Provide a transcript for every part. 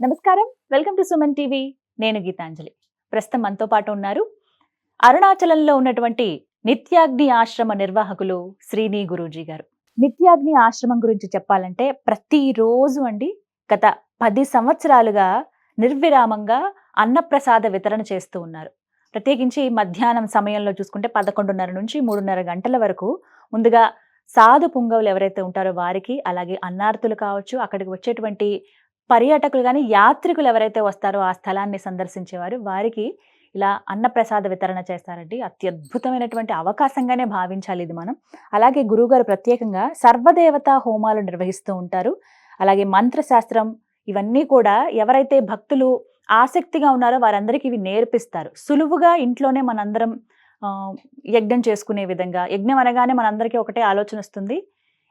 నమస్కారం. Welcome to Suman TV. నేను గీతాంజలి. ప్రస్తుతం మనతో పాటు ఉన్నారు అరుణాచలంలో ఉన్నటువంటి నిత్యాగ్ని ఆశ్రమ నిర్వాహకులు శ్రీని గురూజీ గారు. నిత్యాగ్ని ఆశ్రమం గురించి చెప్పాలంటే ప్రతిరోజు అండి గత పది సంవత్సరాలుగా నిర్విరామంగా అన్నప్రసాద వితరణ చేస్తూ ఉన్నారు. ప్రత్యేకించి మధ్యాహ్నం సమయంలో చూసుకుంటే పదకొండున్నర నుంచి మూడున్నర గంటల వరకు ముందుగా సాధు పుంగవులు ఎవరైతే ఉంటారో వారికి అలాగే అన్నార్థులు కావచ్చు అక్కడికి వచ్చేటువంటి పర్యాటకులు కానీ యాత్రికులు ఎవరైతే వస్తారో ఆ స్థలాన్ని సందర్శించేవారు వారికి ఇలా అన్నప్రసాద వితరణ చేస్తారండి. అత్యద్భుతమైనటువంటి అవకాశంగానే భావించాలి ఇది మనం. అలాగే గురువుగారు ప్రత్యేకంగా సర్వదేవత హోమాలు నిర్వహిస్తూ ఉంటారు. అలాగే మంత్రశాస్త్రం ఇవన్నీ కూడా ఎవరైతే భక్తులు ఆసక్తిగా ఉన్నారో వారందరికీ ఇవి నేర్పిస్తారు. సులువుగా ఇంట్లోనే మనందరం యజ్ఞం చేసుకునే విధంగా. యజ్ఞం అనగానే మనందరికీ ఒకటే ఆలోచన వస్తుంది.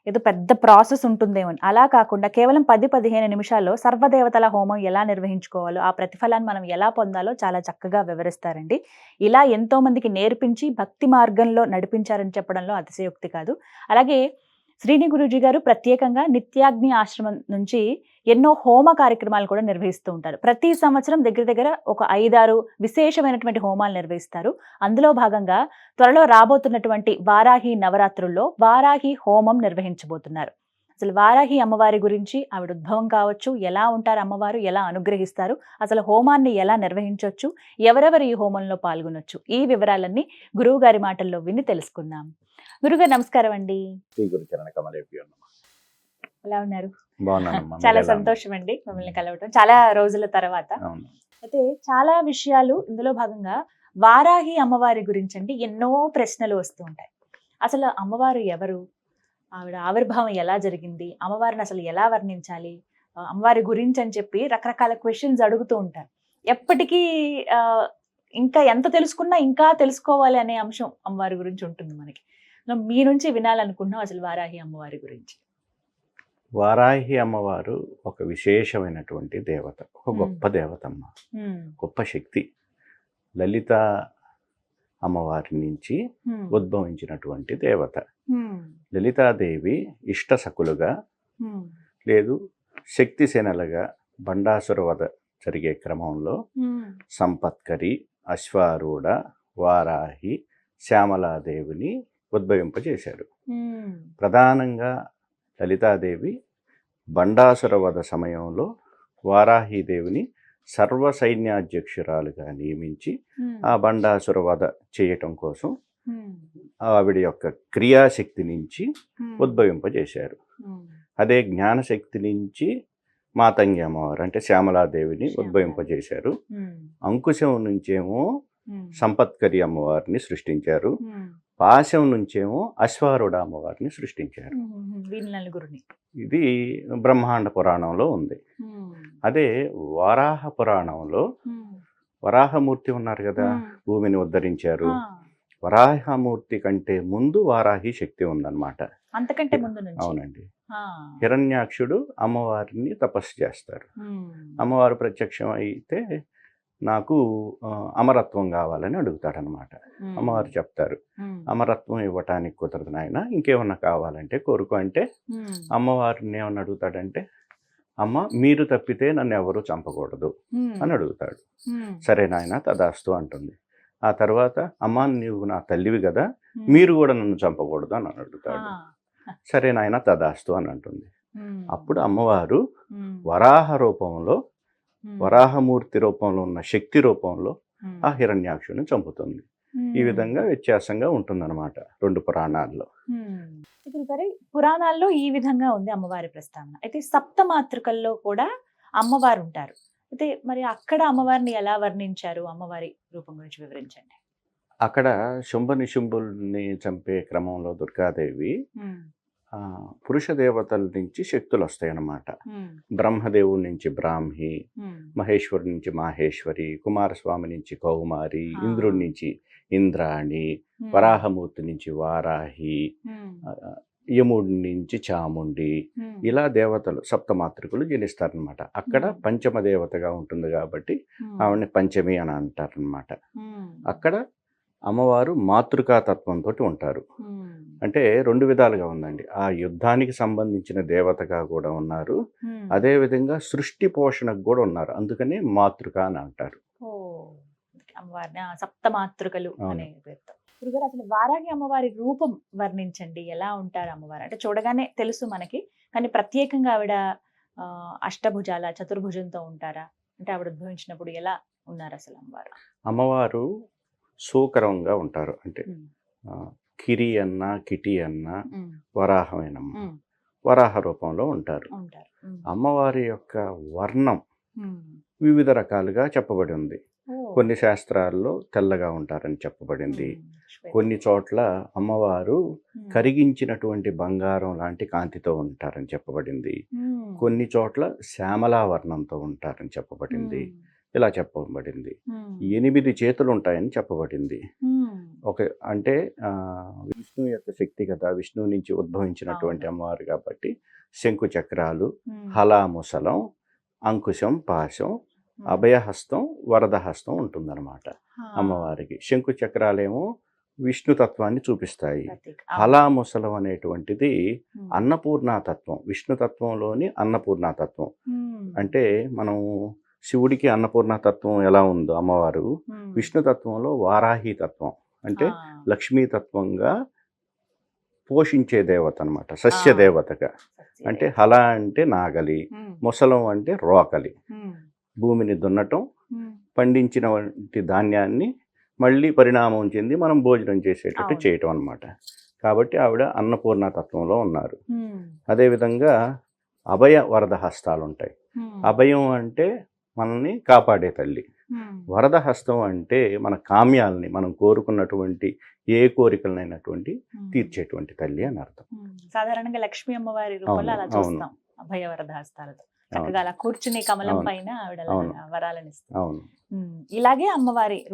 ఏదో పెద్ద ప్రాసెస్ ఉంటుందేమో అని. అలా కాకుండా కేవలం పది పదిహేను నిమిషాల్లో సర్వదేవతల హోమం ఎలా నిర్వహించుకోవాలో ఆ ప్రతిఫలాన్ని మనం ఎలా పొందాలో చాలా చక్కగా వివరిస్తారండి ఇలా ఎంతో మందికి నేర్పించి భక్తి మార్గంలో నడిపించారని చెప్పడంలో అతిశయోక్తి కాదు అలాగే శ్రీని గురూజీ గారు ప్రత్యేకంగా నిత్యాగ్ని ఆశ్రమం నుంచి ఎన్నో హోమ కార్యక్రమాలు కూడా నిర్వహిస్తూ ఉంటారు. ప్రతి సంవత్సరం దగ్గర దగ్గర ఒక ఐదారు విశేషమైనటువంటి హోమాలు నిర్వహిస్తారు. అందులో భాగంగా త్వరలో రాబోతున్నటువంటి వారాహి నవరాత్రుల్లో వారాహి హోమం నిర్వహించబోతున్నారు. అసలు వారాహి అమ్మవారి గురించి ఆవిడ ఉద్భవం కావచ్చు ఎలా ఉంటారు అమ్మవారు ఎలా అనుగ్రహిస్తారు అసలు హోమాన్ని ఎలా నిర్వహించవచ్చు ఎవరెవరు ఈ హోమంలో పాల్గొనొచ్చు ఈ వివరాలన్నీ గురువు గారి మాటల్లో విని తెలుసుకుందాం. గురుగారు నమస్కారం అండి. ఎలా ఉన్నారు? చాలా? సంతోషం అండి మిమ్మల్ని కలవటం చాలా రోజుల తర్వాత. అయితే చాలా విషయాలు ఇందులో భాగంగా వారాహి అమ్మవారి గురించి అండి ఎన్నో ప్రశ్నలు వస్తూ ఉంటాయి. అసలు అమ్మవారు ఎవరు? ఆవిడ ఆవిర్భావం ఎలా జరిగింది? అమ్మవారిని అసలు ఎలా వర్ణించాలి? అమ్మవారి గురించి అని చెప్పి రకరకాల క్వశ్చన్స్ అడుగుతూ ఉంటారు. ఎప్పటికీ ఆ, ఇంకా ఎంత తెలుసుకున్నా ఇంకా తెలుసుకోవాలి అనే అంశం అమ్మవారి గురించి ఉంటుంది మనకి. మీ నుంచి వినాలనుకుంటున్నాం అసలు వారాహి అమ్మవారి గురించి. వారాహి అమ్మవారు ఒక విశేషమైనటువంటి దేవత ఒక. గొప్ప దేవతమ్మ గొప్ప శక్తి. లలిత అమ్మవారి నుంచి ఉద్భవించినటువంటి దేవత. లలితాదేవి ఇష్టసకులుగా హ్మ్, లేదు శక్తి సేనలుగా బండాసుర వధ జరిగే క్రమంలో సంపత్కరి అశ్వారూఢ వారాహి శ్యామలాదేవిని ఉద్భవింపజేశారు హ్మ్, ప్రధానంగా లలితాదేవి బండాసుర వధ సమయంలో వారాహీదేవిని సర్వ సైన్యాధ్యక్షురాలుగా నియమించి ఆ బండాసుర వధ చేయటం కోసం ఆవిడ యొక్క క్రియాశక్తి నుంచి ఉద్భవింపజేశారు. అదే జ్ఞానశక్తి నుంచి మాతంగి అమ్మవారు అంటే శ్యామలాదేవిని శ్యామలాదేవి. ఉద్భవింపజేశారు. అంకుశం నుంచేమో సంపత్కరి అమ్మవారిని సృష్టించారు. పాశం నుంచేమో అశ్వారుడ అమ్మవారిని సృష్టించారు. నలుగురిని. ఇది బ్రహ్మాండ పురాణంలో ఉంది. అదే వరాహ పురాణంలో హ్మ్, వరాహమూర్తి ఉన్నారు కదా. భూమిని ఉద్ధరించారు. వరాహమూర్తి కంటే ముందు వారాహి శక్తి ఉందన్నమాట. అంతకంటే ముందు అవునండి. హిరణ్యాక్షుడు అమ్మవారిని తపస్సు చేస్తారు. అమ్మవారు ప్రత్యక్షం అయితే నాకు అమరత్వం కావాలని అడుగుతాడనమాట. అమ్మవారు చెప్తారు. అమరత్వం ఇవ్వటానికి కుదరదు నాయన ఇంకేమన్నా కావాలంటే కోరుకో అంటే అమ్మవారిని ఏమని అడుగుతాడంటే అమ్మ మీరు తప్పితే నన్ను ఎవరు చంపకూడదు అని అడుగుతాడు. సరే నాయన తదాస్తు అంటుంది. ఆ తర్వాత అమ్మ నీవు నా తల్లివి కదా. మీరు కూడా నన్ను చంపకూడదు అని అడుగుతాడు. సరే నాయన తదాస్తు అని అంటుంది. అప్పుడు అమ్మవారు వరాహ రూపంలో వరాహమూర్తి రూపంలో ఉన్న శక్తి రూపంలో ఆ హిరణ్యాక్షుని చంపుతుంది. ఈ విధంగా వ్యత్యాసంగా ఉంటుందన్నమాట రెండు పురాణాల్లో. ఇప్పుడు మరి పురాణాల్లో ఈ విధంగా ఉంది అమ్మవారి ప్రస్తావన. అయితే సప్త మాతృకల్లో కూడా అమ్మవారు ఉంటారు అయితే మరి అక్కడ అమ్మవారిని ఎలా వర్ణించారు? అమ్మవారి రూపం గురించి వివరించండి. అక్కడ శుంభ నిశుంభుల్ని చంపే క్రమంలో దుర్గాదేవి పురుష దేవతల నుంచి శక్తులు వస్తాయన్నమాట హ్మ్, బ్రహ్మదేవుడి నుంచి బ్రాహ్మి హ్మ్, మహేశ్వరుడి నుంచి మాహేశ్వరి కుమారస్వామి నుంచి కౌమారి. ఇంద్రుడి నుంచి ఇంద్రాణి హ్మ్, వరాహమూర్తి నుంచి వారాహి యముడి నుంచి చాముండి ఇలా దేవతలు సప్తమాతృకులు జనిస్తారనమాట అక్కడ. పంచమ దేవతగా ఉంటుంది కాబట్టి ఆవిడని పంచమి అని అంటారనమాట అక్కడ అమ్మవారు మాతృకా తత్వంతో ఉంటారు అంటే రెండు విధాలుగా ఉందండి. ఆ యుద్ధానికి సంబంధించిన దేవతగా కూడా ఉన్నారు. అదే విధంగా సృష్టి పోషణకు కూడా ఉన్నారు. అందుకని మాతృక అని అంటారు. సప్తమాతృకలు. అనే పేరుతో. గురుగారు అసలు వారాహి అమ్మవారి రూపం వర్ణించండి. ఎలా ఉంటారు అమ్మవారు? అంటే చూడగానే తెలుసు మనకి కానీ ప్రత్యేకంగా ఆవిడ అష్టభుజాల చతుర్భుజంతో ఉంటారా? అంటే ఆవిడ ఉద్భవించినప్పుడు ఎలా ఉన్నారు అసలు అమ్మవారు? అమ్మవారు సూకరంగా ఉంటారు. అంటే కిరి అన్న కిటి అన్న వరాహమైనమ్మ వరాహ రూపంలో ఉంటారు. అమ్మవారి యొక్క వర్ణం. వివిధ రకాలుగా చెప్పబడి ఉంది. కొన్ని శాస్త్రాల్లో తెల్లగా ఉంటారని చెప్పబడింది. కొన్ని చోట్ల అమ్మవారు కరిగించినటువంటి బంగారం లాంటి కాంతితో ఉంటారని చెప్పబడింది. కొన్ని చోట్ల శ్యామలా వర్ణంతో ఉంటారని చెప్పబడింది. ఇలా చెప్పబడింది. ఎనిమిది చేతులు ఉంటాయని చెప్పబడింది ఒక అంటే విష్ణు యొక్క శక్తి కదా విష్ణువు నుంచి ఉద్భవించినటువంటి. అమ్మవారు కాబట్టి శంకు చక్రాలు హలాముసలం అంకుశం పాశం. అభయహస్తం వరదహస్తం ఉంటుందన్నమాట అమ్మవారికి. శంకు చక్రాలేమో విష్ణు తత్వాన్ని చూపిస్తాయి. హలాముసలం అనేటువంటిది అన్నపూర్ణాతత్వం విష్ణుతత్వంలోని అన్నపూర్ణాతత్వం. అంటే మనం శివుడికి అన్నపూర్ణతత్వం ఎలా ఉందో అమ్మవారు ఉమ్, విష్ణుతత్వంలో వారాహి తత్వం అంటే ఆ, లక్ష్మీతత్వంగా పోషించే దేవత అనమాట సస్య. దేవతగా. అంటే హల అంటే నాగలి ముసలం అంటే రోకలి. భూమిని దున్నటం పండించిన వంటి ధాన్యాన్ని మళ్ళీ పరిణామం చెంది మనం భోజనం చేసేటట్టు. చేయటం అనమాట కాబట్టి ఆవిడ అన్నపూర్ణ తత్వంలో ఉన్నారు అదేవిధంగా అభయ వరద హస్తాలు ఉంటాయి అభయం అంటే మనల్ని కాపాడే తల్లి. వరద హస్తం అంటే మన కామ్యాలని మనం కోరుకున్నటువంటి ఏ కోరికలనైనటువంటి తీర్చేటువంటి తల్లి అని అర్థం. సాధారణంగా లక్ష్మీ అమ్మవారి రూపంలో అలా. చూస్తాం. అభయవరద హస్తాలతో చక్కగా అలా కూర్చుని కమలం. పైన ఆవిడ అవును. వరాలను ఇలాగే అమ్మవారి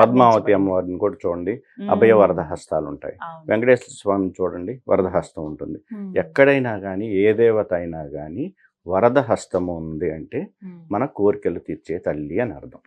పద్మావతి. అమ్మవారిని కూడా చూడండి. అభయ వరద హస్తాలు ఉంటాయి. వెంకటేశ్వర స్వామిని చూడండి వరద హస్తం ఉంటుంది. ఎక్కడైనా కానీ ఏ దేవత అయినా కానీ వరద హస్తము ఉంది అంటే మన కోరికలు తీర్చే తల్లి అని అర్థం.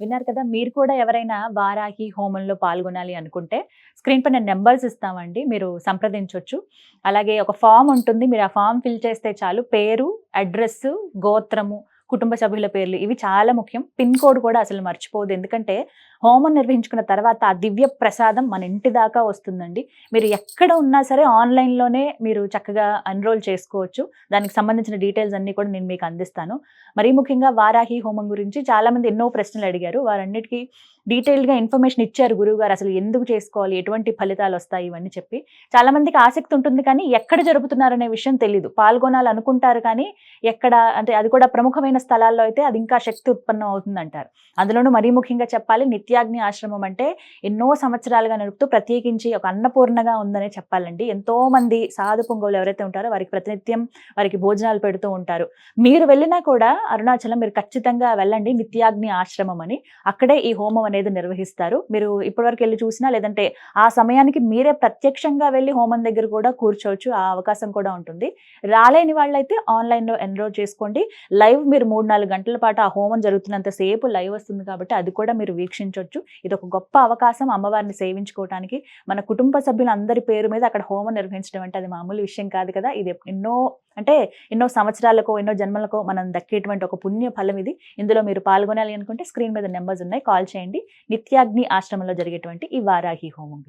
విన్నారు కదా మీరు కూడా ఎవరైనా వారాహి హోమంలో పాల్గొనాలి అనుకుంటే స్క్రీన్ పైన నెంబర్స్ ఇస్తామండి మీరు సంప్రదించవచ్చు అలాగే ఒక ఫామ్ ఉంటుంది మీరు ఆ ఫామ్ ఫిల్ చేస్తే చాలు పేరు అడ్రస్ గోత్రము కుటుంబ సభ్యుల పేర్లు ఇవి చాలా ముఖ్యం. పిన్ కోడ్ కూడా అసలు మర్చిపోదు ఎందుకంటే హోమం నిర్వహించుకున్న తర్వాత ఆ దివ్య ప్రసాదం మన ఇంటి దాకా వస్తుందండి. మీరు ఎక్కడ ఉన్నా సరే ఆన్లైన్లోనే మీరు చక్కగా ఎన్రోల్ చేసుకోవచ్చు. దానికి సంబంధించిన డీటెయిల్స్ అన్నీ కూడా నేను మీకు అందిస్తాను. మరీ ముఖ్యంగా వారాహి హోమం గురించి చాలా మంది ఎన్నో ప్రశ్నలు అడిగారు. వారన్నిటికీ డీటెయిల్డ్గా ఇన్ఫర్మేషన్ ఇచ్చారు గురువుగారు అసలు ఎందుకు చేసుకోవాలి ఎటువంటి ఫలితాలు వస్తాయి ఇవన్నీ చెప్పి. చాలా మందికి ఆసక్తి ఉంటుంది కానీ ఎక్కడ జరుపుతున్నారనే విషయం తెలియదు పాల్గొనాలి అనుకుంటారు కానీ ఎక్కడ అంటే అది కూడా ప్రముఖమైన స్థలాల్లో అయితే అది ఇంకా శక్తి ఉత్పన్నం అవుతుంది అంటారు అందులోనూ మరీ ముఖ్యంగా చెప్పాలి నిత్యాగ్ని ఆశ్రమం అంటే ఎన్నో సంవత్సరాలుగా నడుపుతూ ప్రత్యేకించి ఒక అన్నపూర్ణగా ఉందనే చెప్పాలండి. ఎంతో మంది సాధు పొంగవులు ఎవరైతే ఉంటారో వారికి ప్రతినిత్యం వారికి భోజనాలు పెడుతూ ఉంటారు. మీరు వెళ్ళినా కూడా అరుణాచలం మీరు ఖచ్చితంగా వెళ్ళండి నిత్యాగ్ని ఆశ్రమం అని. అక్కడే ఈ హోమం అనేది నిర్వహిస్తారు. మీరు ఇప్పటివరకు వెళ్ళి చూసినా లేదంటే ఆ సమయానికి మీరే ప్రత్యక్షంగా వెళ్ళి హోమం దగ్గర కూడా కూర్చోవచ్చు. ఆ అవకాశం కూడా ఉంటుంది. రాలేని వాళ్ళైతే ఆన్లైన్లో ఎన్రోల్ చేసుకోండి. లైవ్ మీరు మూడు నాలుగు గంటల పాటు ఆ హోమం జరుగుతున్నంత సేపు లైవ్ వస్తుంది కాబట్టి అది కూడా మీరు వీక్షించవచ్చు ఇది ఒక గొప్ప అవకాశం అమ్మవారిని సేవించుకోవడానికి మన కుటుంబ సభ్యులందరి పేరు మీద అక్కడ హోమం నిర్వహించడం అంటే అది మామూలు విషయం కాదు కదా. ఇది ఎన్నో అంటే ఎన్నో సంవత్సరాలకో ఎన్నో జన్మలకో మనం దక్కేటువంటి ఒక పుణ్య ఫలం ఇది. ఇందులో మీరు పాల్గొనాలి అనుకుంటే స్క్రీన్ మీద నెంబర్స్ ఉన్నాయి. కాల్ చేయండి. నిత్యాగ్ని ఆశ్రమంలో జరిగేటువంటి ఈ వారాహి హోమం